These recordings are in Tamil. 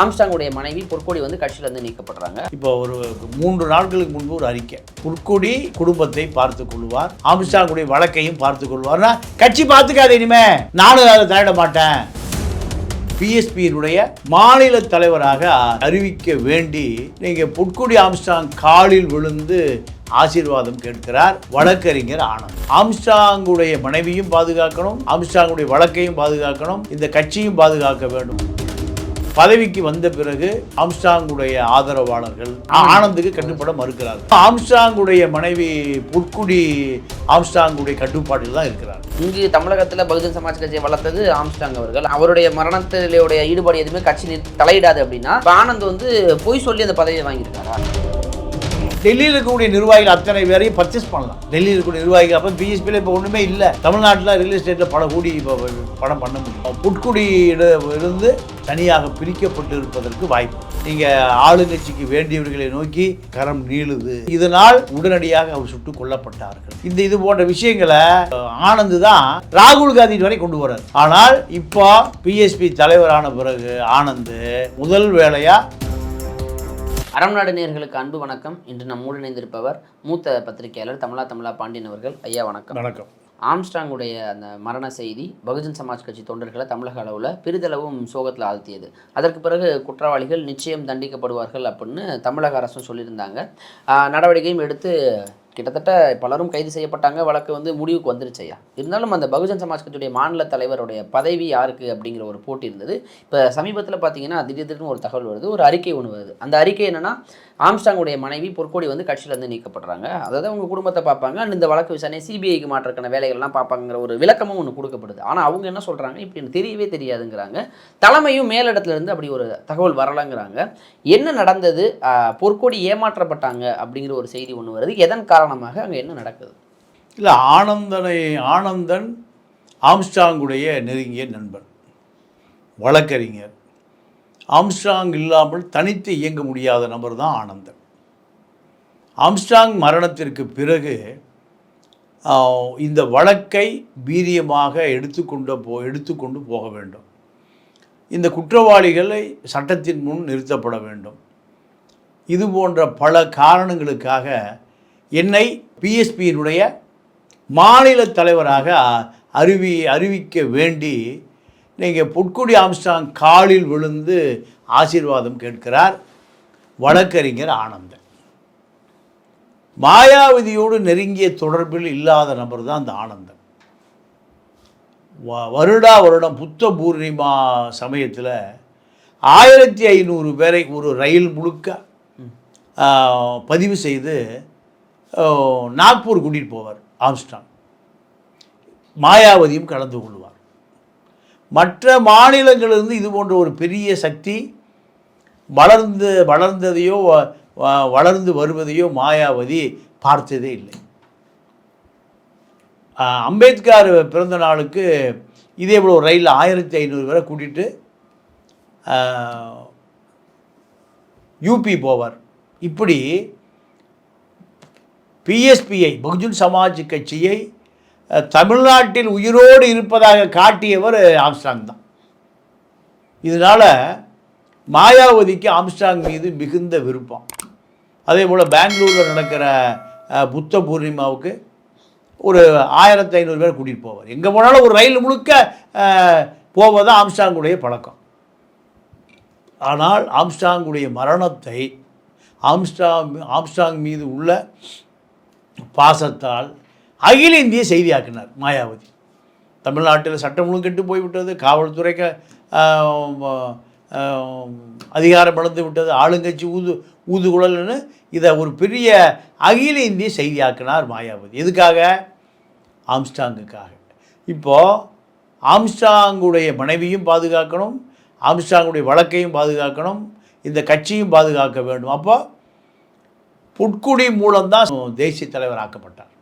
ஆம்ஸ்டாங்குடைய மனைவி பொற்கொடி வந்து கட்சியிலேருந்து நீக்கப்படுறாங்க. இப்போ ஒரு மூன்று நாட்களுக்கு முன்பு ஒரு அறிக்கை. பொற்கொடி குடும்பத்தை பார்த்து கொள்வார் ஆம்ஸ்டாங்குடைய வழக்கையும் பார்த்து கொள்வார்னா கட்சி பார்த்துக்காது இனிமே நானும் அதை தலையிட மாட்டேன். பிஎஸ்பியினுடைய மாநில தலைவராக அறிவிக்க வேண்டி நீங்க பொற்கொடி ஆம்ஸ்டாங் காலில் விழுந்து ஆசீர்வாதம் கேட்கிறார் வழக்கறிஞர் ஆனந்த். ஆம்ஸ்டாங்குடைய மனைவியும் பாதுகாக்கணும் ஆம்ஸ்டாங்குடைய வழக்கையும் பாதுகாக்கணும் இந்த கட்சியும் பாதுகாக்க வேண்டும். பதவிக்கு வந்த பிறகு ஆம்ஸ்டாங்குடைய ஆதரவாளர்கள் ஆனந்துக்கு கட்டுப்பட மறுக்கிறார் ஆம்ஸ்டாங்குடைய மனைவி புட்குடி ஆம்ஸ்டாங்குடைய கட்டுப்பாட்டில் தான் இருக்கிறார். இங்கு தமிழகத்தில் பகுஜன் சமாஜ் கட்சியை வளர்த்தது ஆம்ஸ்டாங் அவர்கள். அவருடைய மரணத்திலுடைய ஈடுபாடு எதுவுமே கட்சி தலையிடாது அப்படின்னா ஆனந்த் வந்து பொய் சொல்லி அந்த பதவியை வாங்கியிருக்காரா? டெல்லியில் இருக்கக்கூடிய நிர்வாகிகள் அத்தனை பேரையும் பர்ச்சேஸ் பண்ணலாம். டெல்லியில் இருக்கக்கூடிய நிர்வாகிகள் அப்போ பிஎஸ்பியில் இப்போ ஒன்றுமே இல்லை. தமிழ்நாட்டில் ரியல் எஸ்டேட்டில் பல கோடி இப்போ படம் பண்ண முடியும். புட்குடியிட இருந்து தனியாக பிரிக்கப்பட்டு இருப்பதற்கு வாய்ப்பு. நீங்கள் ஆளுங்கட்சிக்கு வேண்டியவர்களை நோக்கி கரம் நீளுது. இதனால் உடனடியாக அவர் சுட்டுக் கொல்லப்பட்டார்கள். இந்த இது போன்ற விஷயங்களை ஆனந்த் தான் ராகுல் காந்தி வரை கொண்டு வர்றார். ஆனால் இப்போ பிஎஸ்பி தலைவரான பிறகு ஆனந்த் முதல் வேலையாக அறம்நாடு நேயர்களுக்கு அன்பு வணக்கம். இன்று நம்மோடு இணைந்திருப்பவர் மூத்த பத்திரிகையாளர் தமிழா தமிழா பாண்டியன் அவர்கள். ஐயா வணக்கம். வணக்கம். ஆம்ஸ்டாங்குடைய அந்த மரண செய்தி பகுஜன் சமாஜ் கட்சி தொண்டர்களை தமிழக அளவில் பெரிதளவும் சோகத்தில் ஆழ்த்தியது. அதற்கு பிறகு குற்றவாளிகள் நிச்சயம் தண்டிக்கப்படுவார்கள் அப்படின்னு தமிழக அரசும் சொல்லியிருந்தாங்க. நடவடிக்கையும் எடுத்து கிட்டத்தட்ட பலரும் கைது செய்யப்பட்டாங்க. வழக்கு வந்து முடிவுக்கு வந்துருச்சு ஐயா. இருந்தாலும் அந்த பகுஜன் சமாஜ் கட்சியுடைய மாநில தலைவருடைய பதவி யாருக்கு அப்படிங்கிற ஒரு போட்டி இருந்தது. இப்போ சமீபத்தில் பார்த்தீங்கன்னா திடீர் திடீர்னு ஒரு தகவல் வருது. ஒரு அறிக்கை ஒன்று வருது. அந்த அறிக்கை என்னன்னா ஆம்ஸ்டாங்குடைய மனைவி பொற்கொடி வந்து கட்சியிலேருந்து நீக்கப்படுறாங்க. அதாவது அவங்க குடும்பத்தை பார்ப்பாங்க. அண்ட் இந்த வழக்கு விசாரணை சிபிஐக்கு மாற்றக்கான வேலைகள்லாம் பார்ப்பாங்கிற ஒரு விளக்கமும் ஒன்று கொடுக்கப்படுது. ஆனால் அவங்க என்ன சொல்கிறாங்க இப்படி தெரியவே தெரியாதுங்கிறாங்க. தலைமையும் மேலிடத்துலேருந்து அப்படி ஒரு தகவல் வரலங்கிறாங்க. என்ன நடந்தது? பொற்கோடி பொற்கொடி ஏமாற்றப்பட்டாங்க அப்படிங்கிற ஒரு செய்தி ஒன்று வருது. எதன் காரணம் காரணமாக அங்கே என்ன நடக்குது? இல்லை ஆனந்தனை ஆனந்தன் ஆம்ஸ்டாங்குடைய நெருங்கிய நண்பன் வழக்கறிஞர். ஆம்ஸ்டாங் இல்லாமல் தனித்து இயங்க முடியாத நபர் தான் ஆனந்தன். ஆம்ஸ்டாங் மரணத்திற்கு பிறகு இந்த வழக்கை வீரியமாக எடுத்துக்கொண்டு போ எடுத்துக்கொண்டு போக வேண்டும். இந்த குற்றவாளிகளை சட்டத்தின் முன் நிறுத்தப்பட வேண்டும். இது போன்ற பல காரணங்களுக்காக என்னை பிஎஸ்பியினுடைய மாநில தலைவராக அறிவி அறிவிக்க வேண்டி நீங்கள் புட்குடி ஆம்ஸ்டாங் காலில் விழுந்து ஆசீர்வாதம் கேட்கிறார் வழக்கறிஞர் ஆனந்தன். மாயாவதியோடு நெருங்கிய தொடர்பில் இல்லாத நபர் தான் அந்த ஆனந்தன். வ- வருடா வருடம் புத்த பூர்ணிமா சமயத்தில் ஆயிரத்தி ஐநூறு பேரை ஒரு ரயில் முழுக்க பதிவு செய்து நாக்பூர் கூட்டிகிட்டு போவார் ஆம்ஸ்டாங் மாயாவதியும் கலந்து கொள்வார். மற்ற மாநிலங்களிலிருந்து இது போன்ற ஒரு பெரிய சக்தி வளர்ந்து வளர்ந்ததையோ வ- வ- வளர்ந்து வருவதையோ மாயாவதி பார்த்ததே இல்லை. அம்பேத்கர் பிறந்த நாளுக்கு இதே போல் ஒரு ஆயிரத்தி ஐநூறு பேரை கூட்டிகிட்டு யூபி போவார். இப்படி பிஎஸ்பியை பகுஜன் சமாஜ் கட்சியை தமிழ்நாட்டில் உயிரோடு இருப்பதாக காட்டியவர் ஆம்ஸ்டாங் தான். இதனால் மாயாவதிக்கு ஆம்ஸ்டாங் மீது மிகுந்த விருப்பம். அதே போல் பெங்களூரில் நடக்கிற புத்த பூர்ணிமாவுக்கு ஒரு ஆயிரத்தி ஐநூறு பேர் கூட்டிகிட்டு போவார். எங்கே போனாலும் ஒரு ரயில் முழுக்க அஹ், போவது ஆம்ஸ்டாங்குடைய பழக்கம். ஆனால் ஆம்ஸ்டாங்குடைய மரணத்தை ஆம்ஸ்டாங் ஆம்ஸ்டாங் மீது உள்ள பாசத்தால் அகில இந்திய செய்தியாக்கினார் மாயாவதி. தமிழ்நாட்டில் சட்டமும் கெட்டு போய்விட்டது காவல்துறைக்கு அதிகாரம் இழந்து விட்டது ஆளுங்கட்சி ஊது ஊதுகுழல்னு இதை ஒரு பெரிய அகில இந்திய செய்தியாக்கினார் மாயாவதி. எதுக்காக? ஆம்ஸ்டாங்குக்காக. இப்போது ஆம்ஸ்டாங்குடைய மனைவியும் பாதுகாக்கணும் ஆம்ஸ்டாங்குடைய வழக்கையும் பாதுகாக்கணும் இந்த கட்சியும் பாதுகாக்க வேண்டும். அப்போ புட்குடி மூலம்தான் தேசிய தலைவர் ஆக்கப்பட்டார்.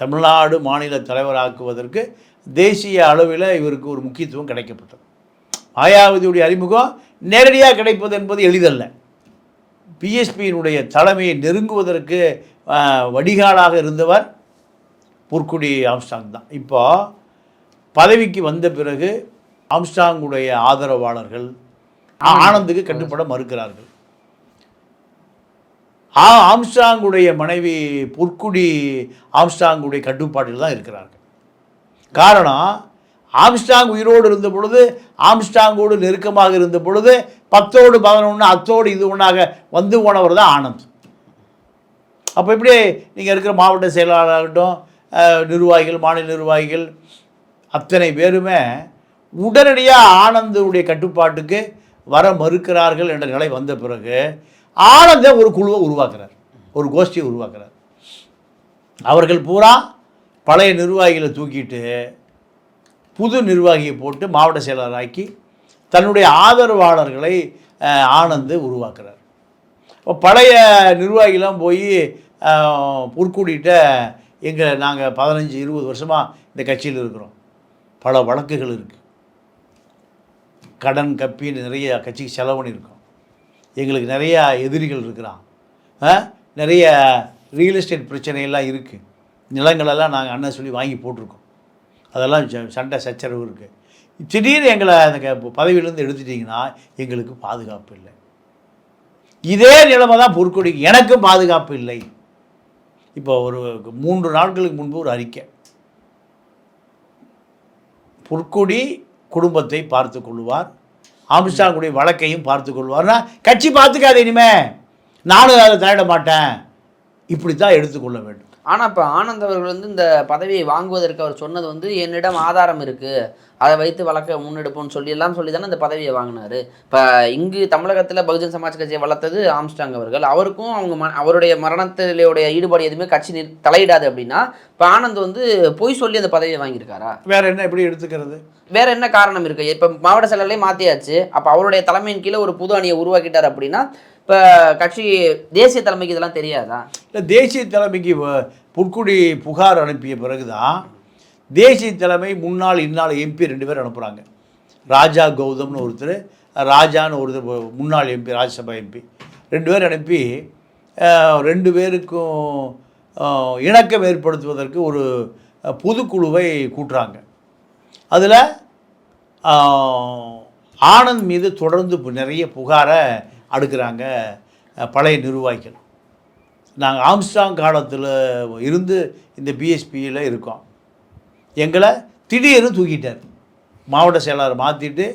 தமிழ்நாடு மாநில தலைவராக்குவதற்கு தேசிய அளவில் இவருக்கு ஒரு முக்கியத்துவம் கிடைக்கப்பட்டது. மாயாவதியுடைய அறிமுகம் நேரடியாக கிடைப்பது என்பது எளிதல்ல. பிஎஸ்பியினுடைய தலைமையை நெருங்குவதற்கு வடிகாலாக இருந்தவர் புற்குடி ஆம்ஸ்டாங் தான். இப்போ பதவிக்கு வந்த பிறகு ஆம்ஸ்டாங்குடைய ஆதரவாளர்கள் ஆனந்துக்கு கட்டுப்பட மறுக்கிறார்கள். ஆ ஆம்ஸ்டாங்குடைய மனைவி பொற்குடி ஆம்ஸ்டாங்குடைய கட்டுப்பாட்டில் தான் இருக்கிறார்கள். காரணம் ஆம்ஸ்டாங் உயிரோடு இருந்த பொழுது ஆம்ஸ்டாங்கோடு நெருக்கமாக இருந்த பொழுது பத்தோடு பதினொன்று அத்தோடு இது ஒன்றாக வந்து போனவர் தான் ஆனந்த். அப்போ இப்படி நீங்கள் இருக்கிற மாவட்ட செயலாளராகட்டும் நிர்வாகிகள் மாநில நிர்வாகிகள் அத்தனை பேருமே உடனடியாக ஆனந்துடைய கட்டுப்பாட்டுக்கு வர மறுக்கிறார்கள் என்ற நிலை வந்த பிறகு ஆனந்த ஒரு குழுவை உருவாக்குறார். ஒரு கோஷ்டியை உருவாக்குறார். அவர்கள் பூரா பழைய நிர்வாகிகளை தூக்கிட்டு புது நிர்வாகியை போட்டு மாவட்ட செயலாளராக்கி தன்னுடைய ஆதரவாளர்களை அஹ், ஆனந்து உருவாக்குறார். இப்போ பழைய நிர்வாகிலாம் போய் பொற்கூடிட்ட எங்கள் நாங்கள் பதினஞ்சு இருபது வருஷமாக இந்த கட்சியில் இருக்கிறோம். பல வழக்குகள் இருக்குது கடன் கப்பி நிறைய கட்சிக்கு செலவு பண்ணியிருக்கோம் எங்களுக்கு நிறையா எதிரிகள் இருக்கிறான். நிறைய ரியல் எஸ்டேட் பிரச்சனையெல்லாம் இருக்குது நிலங்களெல்லாம் நாங்கள் அண்ணன் சொல்லி வாங்கி போட்டிருக்கோம். அதெல்லாம் ச- சண்டை சச்சரவு இருக்குது திடீர்னு எங்களை அந்த க- பதவியிலேருந்து எடுத்துட்டிங்கன்னா எங்களுக்கு பாதுகாப்பு இல்லை. இதே நிலைமை தான் பொற்கொடிக்கு எனக்கும் பாதுகாப்பு இல்லை. இப்போ ஒரு மூன்று நாட்களுக்கு முன்பு ஒரு அறிக்கை. பொற்கொடி குடும்பத்தை பார்த்து கொள்வார் ஆம்ஸ்டாங்குடைய வழக்கையும் பார்த்து கொள்வார்னா கட்சி பார்த்துக்காது இனிமே. நானும் அதை தலையிட மாட்டேன். இப்படி தான் எடுத்துக்கொள்ள வேண்டும். ஆனா இப்ப ஆனந்த் அவர்கள் வந்து இந்த பதவியை வாங்குவதற்கு அவர் சொன்னது வந்து என்னிடம் ஆதாரம் இருக்கு. அதை வைத்து வழக்க முன்னெடுப்போம்னு சொல்லி எல்லாம் சொல்லி தானே இந்த பதவியை வாங்கினாரு. இப்ப இங்கு தமிழகத்துல பகுஜன் சமாஜ் கட்சியை வளர்த்தது ஆம்ஸ்டாங் அவர்கள். அவருக்கும் அவங்க ம அவருடைய மரணத்திலுடைய ஈடுபாடு எதுவுமே கட்சி தலையிடாது அப்படின்னா இப்ப ஆனந்த் வந்து பொய் சொல்லி அந்த பதவியை வாங்கியிருக்காரா? வேற என்ன எப்படி எடுத்துக்கிறது? வேற என்ன காரணம் இருக்கு? இப்ப மாவட்ட செயலர்லயே மாத்தியாச்சு. அப்ப அவருடைய தலைமையின் கீழே ஒரு புது அணியை உருவாக்கிட்டார் அப்படின்னா இப்போ கட்சி தேசிய தலைமைக்கு இதெல்லாம் தெரியாதா? இல்லை தேசிய தலைமைக்கு புற்குடி புகார் அனுப்பிய பிறகு தான் தேசிய தலைமை முன்னாள் இந்நாள் எம்பி ரெண்டு பேர் அனுப்புகிறாங்க ராஜா கௌதம்னு ஒருத்தர் ராஜான்னு ஒருத்தர் முன்னாள் எம்பி ராஜ்யசபா எம்பி. ரெண்டு பேர் அனுப்பி ரெண்டு பேருக்கும் இணக்கம் ஏற்படுத்துவதற்கு ஒரு பொதுக்குழுவை கூட்டுறாங்க. அதில் ஆனந்த் மீது தொடர்ந்து பு- நிறைய புகாரை அடுக்கிறாங்க பழைய நிர்வாகிகள். நாங்கள் ஆம்ஸ்டாங் காலத்தில் இருந்து இந்த பிஎஸ்பியில் இருக்கோம். எங்களை திடீர்னு தூக்கிட்டார். மாவட்ட செயலாளர் மாற்றிட்டு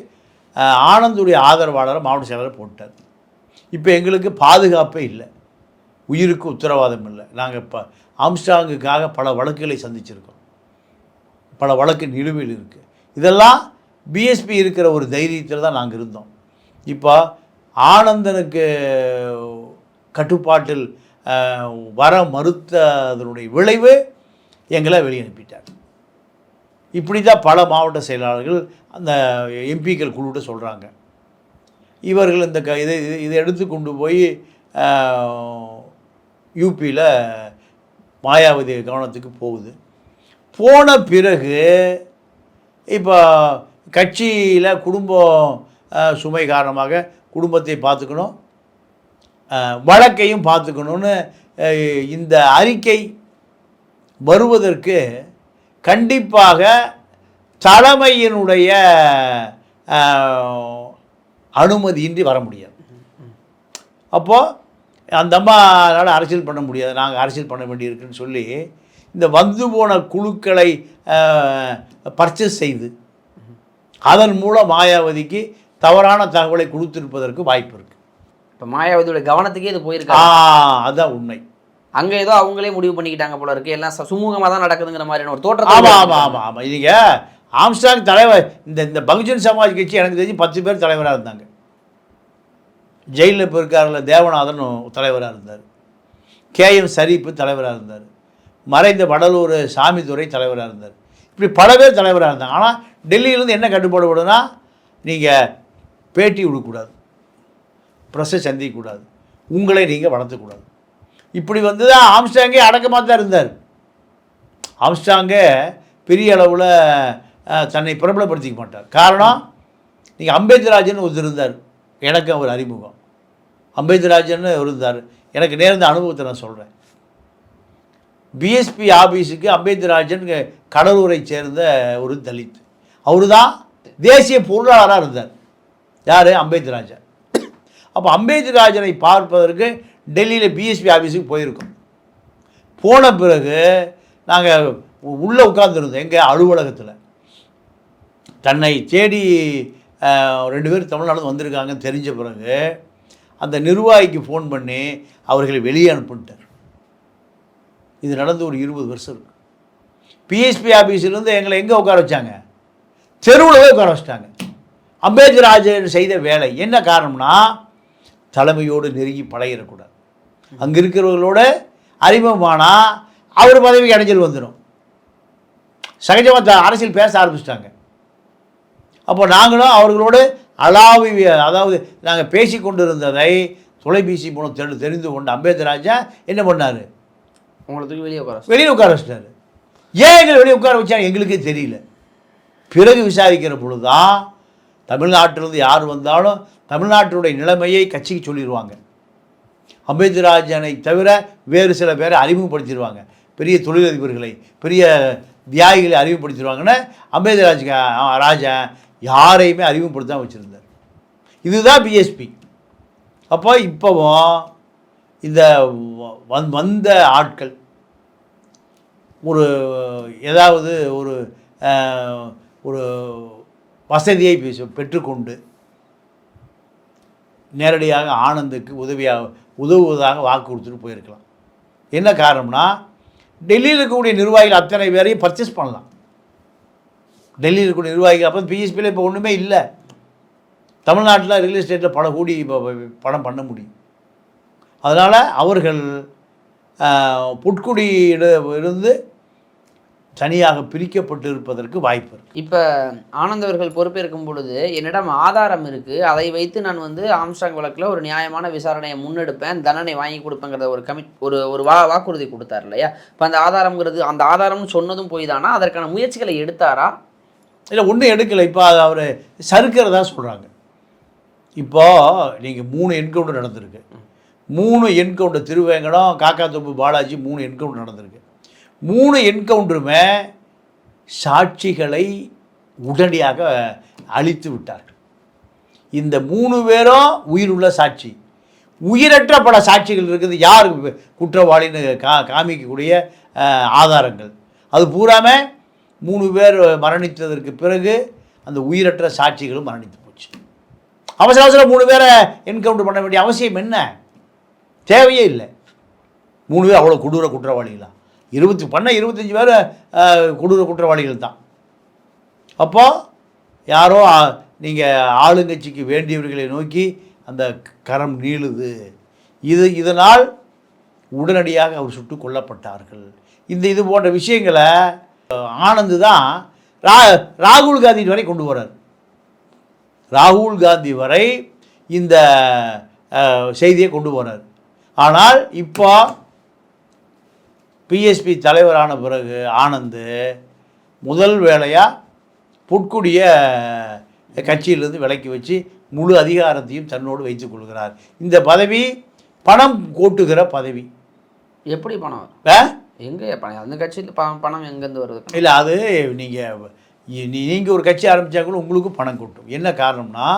ஆனந்துடைய ஆதரவாளரை மாவட்ட செயலாளர் போட்டார். இப்போ எங்களுக்கு பாதுகாப்பே இல்லை. உயிருக்கு உத்தரவாதம் இல்லை. நாங்கள் இப்போ ஆம்ஸ்டாங்குக்காக பல வழக்குகளை சந்திச்சிருக்கோம். பல வழக்கு நிலுவையில் இருக்குது இதெல்லாம் பிஎஸ்பி இருக்கிற ஒரு தைரியத்தில் தான் நாங்கள் இருந்தோம். இப்போ ஆனந்தனுக்கு கட்டுப்பாட்டில் வர மறுத்ததனுடைய விளைவு எங்களை வெளியனுப்பிட்டார் இப்படி தான் பல மாவட்ட செயலாளர்கள் அந்த எம்பிக்கள் குழுவிட்ட சொல்கிறாங்க இவர்கள் இந்த க இதை இதை- எடுத்து கொண்டு போய் யூபியில் மாயாவதி கவனத்துக்கு போகுது. போன பிறகு இப்போ கட்சியில் குடும்பம் சுமை காரணமாக குடும்பத்தை பார்த்துக்கணும். வழக்கையும் பார்த்துக்கணும்னு இந்த அறிக்கை வருவதற்கு கண்டிப்பாக தலைமையினுடைய அனுமதியின்றி வர முடியாது. அப்போது அந்த அம்மாவால் அரசியல் பண்ண முடியாது. நாங்கள் அரசியல் பண்ண வேண்டியிருக்குன்னு சொல்லி இந்த வந்து போன குழுக்களை பர்ச்சேஸ் செய்து அதன் மூலம் மாயாவதிக்கு தவறான தகவலை கொடுத்திருப்பதற்கு வாய்ப்பு இருக்குது இப்ப மாயாவதியோட கவனத்துக்கே இது ஆ போயிருக்காங்க அதான் உண்மை. அங்க ஏதோ அவங்களே முடிவு பண்ணிக்கிட்டாங்க போல இருக்கு. எல்லாம் ச- சுமூகமா தான் நடக்குதுங்கிற மாதிரியான ஒரு தோற்றத்தை ஆமாம் ஆமாம். ஆமாம் ஆமாம் இதுங்க ஆம்ஸ்டாங் தலைவர் இந்த இந்த பகுஜன் சமாஜ் கட்சி எனக்கு தெரிஞ்சு பத்து பேர் தலைவராக இருந்தாங்க. ஜெயிலில் இப்போ இருக்கார்ல தேவநாதன் தலைவராக இருந்தார். கேஎம் ஷரீப் தலைவராக இருந்தார். மறைந்த வடலூர் சாமிதுரை தலைவராக இருந்தார். இப்படி பல பேர் தலைவராக இருந்தாங்க. ஆனால் டெல்லியிலேருந்து என்ன கட்டுப்பாடு விடுனா நீங்கள் பேட்டி விடக்கூடாது. ப்ரெஸ்ஸை சந்திக்கக்கூடாது. உங்களை நீங்கள் வளர்த்தக்கூடாது. இப்படி வந்து தான் ஆம்ஸ்டாங்கே அடக்கமாக தான் இருந்தார். ஆம்ஸ்டாங்கே பெரிய அளவில் தன்னை பிரபலப்படுத்திக்க மாட்டார். காரணம் நீங்கள் அம்பேத்ராஜன் ஒருத்தர் இருந்தார். எனக்கு அவர் அறிமுகம். அம்பேத்ராஜன் இருந்தார். எனக்கு நேர்ந்த அனுபவத்தை நான் சொல்கிறேன் பிஎஸ்பி ஆபீஸுக்கு அம்பேத்ராஜன் கடலூரை சேர்ந்த ஒரு தலித். அவர் தான் தேசிய பொருளாளராக இருந்தார். யார்? அம்பேத்கர் ராஜா அப்போ அம்பேத்கர் ராஜனை பார்ப்பதற்கு டெல்லியில் பிஎஸ்பி ஆஃபீஸுக்கு போயிருக்கோம். போன பிறகு நாங்கள் உள்ளே உட்காந்துருந்தோம் எங்கள் அலுவலகத்தில். தன்னை தேடி ரெண்டு பேர் தமிழ்நாடு வந்திருக்காங்கன்னு தெரிஞ்ச பிறகு அந்த நிர்வாகிக்கு ஃபோன் பண்ணி அவர்களை வெளியே அனுப்பிட்டார் இது நடந்து ஒரு இருபது வருஷம் இருக்கு. பிஎஸ்பி ஆஃபீஸிலேருந்து எங்களை எங்கே உட்கார வச்சாங்க? தெருவில் உட்கார வச்சிட்டாங்க. அம்பேத்கர் ராஜன் செய்த வேலை என்ன காரணம்னா தலைமையோடு நெருங்கி பழகிடக்கூடாது. அங்கே இருக்கிறவர்களோட அறிமுகமானால் அவர் பதவிக்கு அடைஞ்சல் வந்துடும் சகஜமாக அரசியல் பேச ஆரம்பிச்சிட்டாங்க. அப்போ நாங்களும் அவர்களோடு அளாவி அதாவது நாங்கள் பேசி கொண்டிருந்ததை தொலைபேசி மூலம் தெரி தெரிந்து கொண்டு அம்பேத்கர் ராஜா என்ன பண்ணார்? உங்களை தூக்கி வெளியே உட்கார. வெளியில் உட்கார வச்சிட்டாரு. ஏன் எங்களை வெளியே உட்கார வச்சா எங்களுக்கே தெரியல. பிறகு விசாரிக்கிற பொழுது தான் தமிழ்நாட்டிலிருந்து யார் வந்தாலும் தமிழ்நாட்டினுடைய நிலைமையை கட்சிக்கு சொல்லிடுவாங்க. அம்பேத்கராஜனை தவிர வேறு சில பேரை அறிமுகப்படுத்திடுவாங்க. பெரிய தொழிலதிபர்களை பெரிய தியாகிகளை அறிமுகப்படுத்திடுவாங்கன்னா அம்பேத்கராஜ் ராஜன் ராஜா யாரையுமே அறிமுகப்படுத்த வச்சுருந்தார். இதுதான் பிஎஸ்பி அப்போ இப்போவும் இந்த வந் வந்த ஆட்கள் ஒரு ஏதாவது ஒரு ஒரு வசதியை பெற்றுக்கொண்டு நேரடியாக ஆனந்துக்கு உதவியாக உதவுவதாக வாக்கு கொடுத்துட்டு போயிருக்கலாம். என்ன காரணம்னா டெல்லியில் இருக்கக்கூடிய நிர்வாகிகள் அத்தனை பேரையும் பர்ச்சேஸ் பண்ணலாம். டெல்லியில் இருக்கக்கூடிய நிர்வாகிகள் அப்போ பிஎஸ்பியில் இப்போ ஒன்றுமே இல்லை. தமிழ்நாட்டில் ரியல் எஸ்டேட்டில் பணம் கூடி இப்போ பணம் பண்ண முடியும். அதனால் அவர்கள் புட்குடியிட இருந்து தனியாக பிரிக்கப்பட்டு இருப்பதற்கு வாய்ப்பு இருக்கு. இப்போ ஆனந்த் அவர்கள் பொறுப்பேற்கும் பொழுது என்னிடம் ஆதாரம் இருக்குது அதை வைத்து நான் வந்து ஆம்ஸ்டாங் வழக்கில் ஒரு நியாயமான விசாரணையை முன்னெடுப்பேன். தண்டனை வாங்கி கொடுப்பேங்கிறத ஒரு கமிட் ஒரு ஒரு வா வாக்குறுதி கொடுத்தார் இல்லையா? இப்போ அந்த ஆதாரம்ங்கிறது அந்த ஆதாரம்னு சொன்னதும் போய் தானா அதற்கான முயற்சிகளை எடுத்தாரா? இல்லை ஒன்றும் எடுக்கலை. இப்போ அவர் சறுக்கிறதா சொல்கிறாங்க இப்போ நீங்கள் மூணு என்கவுண்டர் நடந்திருக்கு. மூணு என்கவுண்டர் திருவேங்கடம் காக்காத்தோப்பு பாலாஜி மூணு என்கவுண்டர் நடந்திருக்கு. மூணு என்கவுண்டருமே சாட்சிகளை உடனடியாக அழித்து விட்டார்கள். இந்த மூணு பேரும் உயிருள்ள சாட்சி. உயிரற்ற பல சாட்சிகள் இருக்குது. யார் குற்றவாளின்னு கா காமிக்கக்கூடிய ஆதாரங்கள். அது பூராமல் மூணு பேர் மரணித்ததற்கு பிறகு அந்த உயிரற்ற சாட்சிகளும் மரணித்து போச்சு. அவசர அவசரம் மூணு பேரை என்கவுண்டர் பண்ண வேண்டிய அவசியம் என்ன? தேவையே இல்லை. மூணு பேர் அவ்வளோ கொடூர குற்றவாளிகளா? இருபத்தி பண்ண இருபத்தஞ்சி பேர் கொடூர குற்றவாளிகள் தான். அப்போ யாரோ நீங்கள் ஆளுங்கட்சிக்கு வேண்டியவர்களை நோக்கி அந்த கரம் நீளுது. இது இதனால் உடனடியாக அவர் சுட்டு கொல்லப்பட்டார்கள். இந்த இது போன்ற விஷயங்களை ஆனந்து தான் ரா ராகுல் காந்தி வரை கொண்டு வரார் ராகுல் காந்தி வரை இந்த செய்தியை கொண்டு போனார் ஆனால் இப்போ பிஎஸ்பி தலைவரான பிறகு ஆனந்து முதல் வேலையாக புட்குடிய கட்சியிலிருந்து விலக்கி வச்சு முழு அதிகாரத்தையும் தன்னோடு வைத்துக் கொள்கிறார். இந்த பதவி பணம் கூட்டுகிற பதவி. எப்படி பணம்? எங்கே பணம்? அந்த கட்சியில் பணம் எங்கேருந்து வருது? இல்லை அது நீங்கள் நீங்கள் ஒரு கட்சி ஆரம்பித்தா கூட உங்களுக்கு பணம் கொட்டும். என்ன காரணம்னா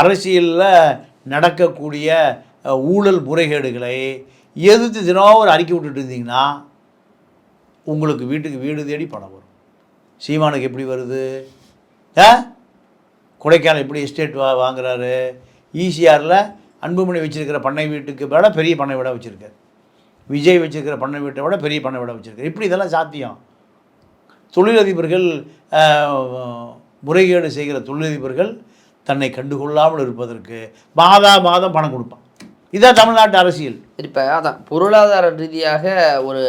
அரசியலில் நடக்கக்கூடிய ஊழல் முறைகேடுகளை எதிர்த்து தினம் ஒரு அறிக்கை விட்டுட்டு இருந்தீங்கன்னா உங்களுக்கு வீட்டுக்கு வீடு தேடி பணம் வரும். சீமானுக்கு எப்படி வருது? ஆ? கொடைக்கானல் எப்படி எஸ்டேட் வா வாங்குறாரு? ஈசிஆரில் அன்புமணி வச்சுருக்கிற பண்ணை வீட்டுக்கு விட பெரிய பண்ணை விட வச்சுருக்காரு. விஜய் வச்சுருக்கிற பண்ணை வீட்டை விட பெரிய பண்ணை விட வச்சுருக்காரு. இப்படி இதெல்லாம் சாத்தியம். தொழிலதிபர்கள் முறைகேடு செய்கிற தொழிலதிபர்கள் தன்னை கண்டுகொள்ளாமல் இருப்பதற்கு மாதா மாதம் பணம் கொடுப்பான். இதான் தமிழ்நாட்டு அரசியல். இப்போ அதான் பொருளாதார ரீதியாக ஒரு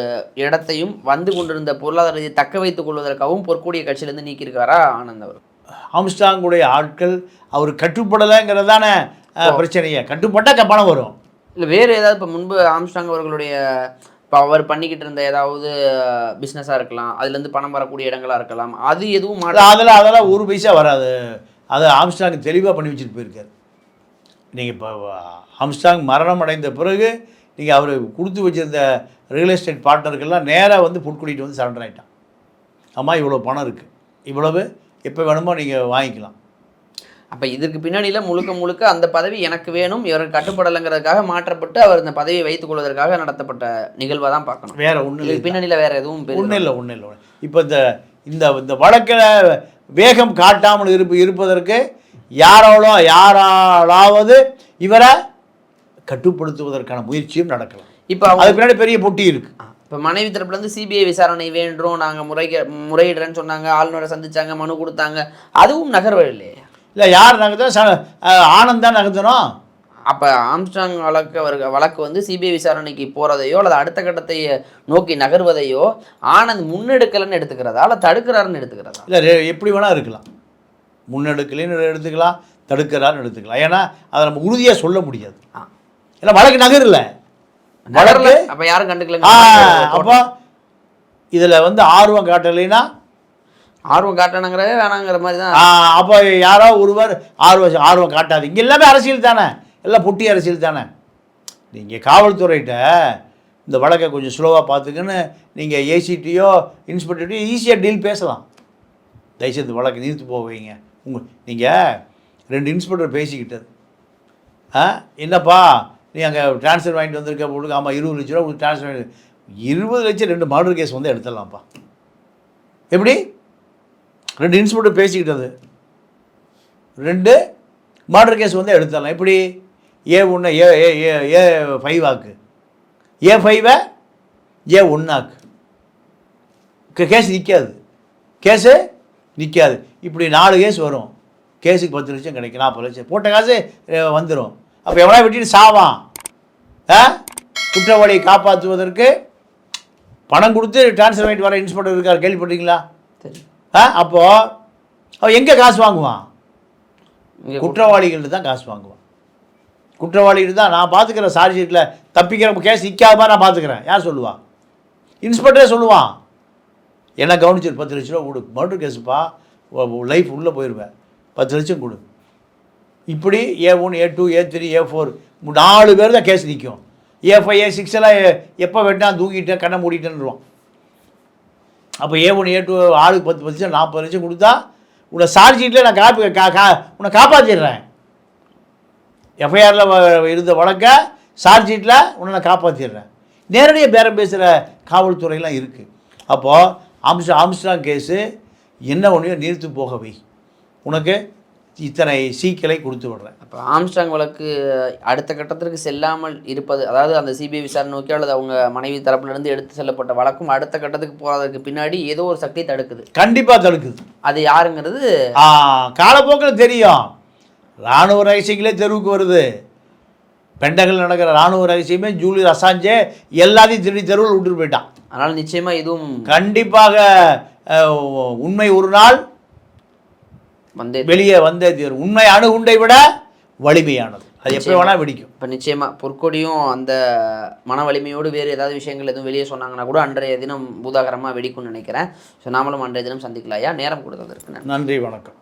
இடத்தையும் வந்து கொண்டிருந்த பொருளாதார ரீதியை தக்க வைத்துக் கொள்வதற்காகவும் பொற்கூடிய கட்சியிலேருந்து நீக்கியிருக்காரா ஆனந்த் அவர் ஆம்ஸ்டாங்குடைய ஆட்கள் அவர் கட்டுப்படலைங்கிறது தானே பிரச்சனையே. கட்டுப்பட்டால் பணம் வரும். இல்லை வேறு ஏதாவது இப்போ முன்பு ஆம்ஸ்டாங் அவர்களுடைய இப்போ அவர் பண்ணிக்கிட்டு இருந்த ஏதாவது பிஸ்னஸாக இருக்கலாம் அதுலேருந்து பணம் வரக்கூடிய இடங்களா இருக்கலாம் அது எதுவும் அதெல்லாம் அதெல்லாம் ஒரு பைசா வராது. அதை ஆம்ஸ்டாங் தெளிவாக பண்ணி வச்சுட்டு போயிருக்காரு. நீங்கள் இப்போ ஆம்ஸ்டாங் மரணம் அடைந்த பிறகு நீங்கள் அவர் கொடுத்து வச்சிருந்த ரியல் எஸ்டேட் பார்ட்னருக்கெல்லாம் நேராக வந்து புட்குடிட்டு வந்து சரண்டர் ஆகிட்டான் அம்மா இவ்வளோ பணம் இருக்குது இவ்வளவு எப்போ வேணுமோ நீங்கள் வாங்கிக்கலாம். அப்ப இதுக்கு பின்னணியில முழுக்க முழுக்க அந்த பதவி எனக்கு வேணும் இவருக்கு கட்டுப்படலைங்கிறதுக்காக மாற்றப்பட்டு அவர் இந்த பதவியை வைத்துக் கொள்வதற்காக நடத்தப்பட்ட நிகழ்வை தான் பார்க்கணும். வேற ஒன்றும் இல்லை. பின்னணியில வேற எதுவும் ஒன்றும் இல்லை ஒன்றும் இல்லை. இப்போ இந்த இந்த இந்த வழக்கில் வேகம் காட்டாமல் இருப்பு இருப்பதற்கு யாராலோ யாராலாவது இவரை கட்டுப்படுத்துவதற்கான முயற்சியும் நடக்கலாம். இப்ப அதுக்கு பின்னாடி பெரிய பொட்டி இருக்கு. இப்போ மனைவி தரப்புல இருந்து சிபிஐ விசாரணை வேண்டும் நாங்க முறைக முறையிடுறேன்னு சொன்னாங்க. ஆளுநரை சந்திச்சாங்க மனு கொடுத்தாங்க. அதுவும் நகர்வதில்லையே. இல்லை யார் நகர்த்தணும் ஆனந்த் தான் நகர்த்தணும். அப்ப ஆம்ஸ்டாங் வழக்கு அவருக்கு வழக்கு வந்து சிபிஐ விசாரணைக்கு போறதையோ அல்லது அடுத்த கட்டத்தை நோக்கி நகர்வதையோ ஆனந்த் முன்னெடுக்கலன்னு எடுத்துக்கிறதா அல்ல தடுக்கிறாருன்னு எடுத்துக்கிறதா? இல்லை எப்படி வேணால் இருக்கலாம். முன்னெடுக்கலைன்னு எடுத்துக்கலாம் தடுக்கிறான்னு எடுத்துக்கலாம். ஏன்னா அதை நம்ம உறுதியாக சொல்ல முடியாது. ஏன்னா வழக்கு நகரல வழக்கு? அப்ப யாரும் ஆ கண்டுக்கலங்க அப்போ இதில் வந்து ஆர்வம் காட்டலைன்னா ஆர்வம் காட்டணுங்கிறதே வேணாங்கிற மாதிரி தான். அப்போ யாரோ ஒருவர் ஆர்வம் ஆர்வம் காட்டாது. இங்கே எல்லாமே அரசியல் தானே? எல்லாம் பொட்டி அரசியல் தானே? நீங்கள் காவல்துறைகிட்ட இந்த வழக்கை கொஞ்சம் ஸ்லோவாக பார்த்துக்குன்னு நீங்கள் ஏசிடியோ இன்ஸ்பெக்டர்டையோ ஈஸியாக டீல் பேசலாம். தயவுசெய்து வழக்கை நிறுத்து போவீங்க உங்கள் நீங்கள் ரெண்டு இன்ஸ்பெக்டர் பேசிக்கிட்டது. ஆ? என்னப்பா? நீ அங்கே ட்ரான்ஸ்ஃபர் வாங்கிட்டு வந்திருக்க போட்டு ஆமாம் இருபது லட்ச ரூபா உங்களுக்கு ட்ரான்ஸ்ஃபர் வாங்கி இருபது லட்சம் ரெண்டு மர்டர் கேஸ் வந்து எடுத்துடலாம்ப்பா. எப்படி? ரெண்டு இன்ஸ்பெக்டர் பேசிக்கிட்டது. ரெண்டு மர்டர் கேஸ் வந்து எடுத்துடலாம். எப்படி? ஏ ஒன்று ஏ ஏ ஏ ஏ ஃபைவ் ஆக்கு. ஏ ஃபைவை ஏ ஒன்னாக்கு கேஸ் நிற்காது கேஸு நிற்காது இப்படி நாலு கேஸ் வரும். கேஸுக்கு பத்து லட்சம் கிடைக்கும் நாற்பது லட்சம். போட்ட காசு வந்துடும் அப்போ எவனா வெட்டிட்டு சாவான்? ஆ? குற்றவாளியை காப்பாற்றுவதற்கு பணம் கொடுத்து ட்ரான்ஸ்ஃபர் வாங்கிட்டு வர இன்ஸ்பெக்டர் இருக்கார். கேள்விப்பட்டீங்களா ஆ அப்போது அவன் எங்கே காசு வாங்குவான்? குற்றவாளிகள்ட்ட தான் காசு வாங்குவான். குற்றவாளிகிட்ட தான். நான் பார்த்துக்கிறேன் சார்ஜ் ஷீட்டில் தப்பிக்கிற கேஸ் நிற்காத மாதிரி நான் பார்த்துக்கிறேன் யார் சொல்லுவா? இன்ஸ்பெக்டரே சொல்லுவான். என்ன கவனிச்சிரு பத்து லட்ச ரூபா கொடு. மர்டர் கேஸுப்பா. லைஃப் உள்ளே போயிடுவேன் பத்து லட்சம் கொடு. இப்படி A one A two A three A four நாலு பேர் தான் கேஸ் நிற்கும் ஏ ஃபைவ் ஏ சிக்ஸ் எல்லாம் எப்போ வெட்டினா தூக்கிட்டேன் கண்ணை மூடிட்டேன்னுருவான். அப்போ ஏ ஒன் ஏ டூ ஆளுக்கு பத்து லட்சம் நாற்பது லட்சம் கொடுத்தா உன்னை சார்ஜ் ஷீட்டில் நான் காப்பி கா கா உன்னை காப்பாற்றிடுறேன் எஃப்ஐஆரில் இருந்த வழக்கை சார்ஜ் ஷீட்டில் உன்னை நான் காப்பாற்றிடுறேன் நேரடியாக பேரம் பேசுகிற காவல்துறையெல்லாம் இருக்குது அப்போது ஆம்ஸ்டா ஆம்ஸ்டாங் கேஸு என்ன ஒன்றையோ நீர்த்து போக வை உனக்கு இத்தனை சீக்கிளை கொடுத்து விடுறேன். அப்போ ஆம்ஸ்டாங் வழக்கு அடுத்த கட்டத்திற்கு செல்லாமல் இருப்பது அதாவது அந்த சிபிஐ விசாரணை நோக்கி அல்லது அவங்க மனைவி தரப்புல இருந்து எடுத்து செல்லப்பட்ட வழக்கும் அடுத்த கட்டத்துக்கு போறதுக்கு பின்னாடி ஏதோ ஒரு சக்தி தடுக்குது. கண்டிப்பாக தடுக்குது. அது யாருங்கிறது? காலப்போக்கில் தெரியும். இராணுவ ரகசியங்களே தெருவுக்கு வருது. பெண்டகல் நடக்கிற இராணுவ ரகசியமே ஜூலியர் அசாஞ்சே எல்லாத்தையும் திருடி தெருவில் விட்டுட்டு போயிட்டான். அதனால நிச்சயமா இதுவும் கண்டிப்பாக உண்மை ஒரு நாள் வந்து வெளியே வந்தே தீரும். உண்மை அணுகுண்டை விட வலிமையானது. அது எப்படி வேணால் வெடிக்கும். இப்போ நிச்சயமா பொற்கொடியும் அந்த மன வலிமையோடு வேறு ஏதாவது விஷயங்கள் எதுவும் வெளியே சொன்னாங்கன்னா கூட அன்றைய தினம் பூதாகரமாக வெடிக்கும்னு நினைக்கிறேன். ஸோ நாமளும் அன்றைய தினம் சந்திக்கலாம் ஐயா நேரம் கொடுத்ததற்கு நன்றி வணக்கம்.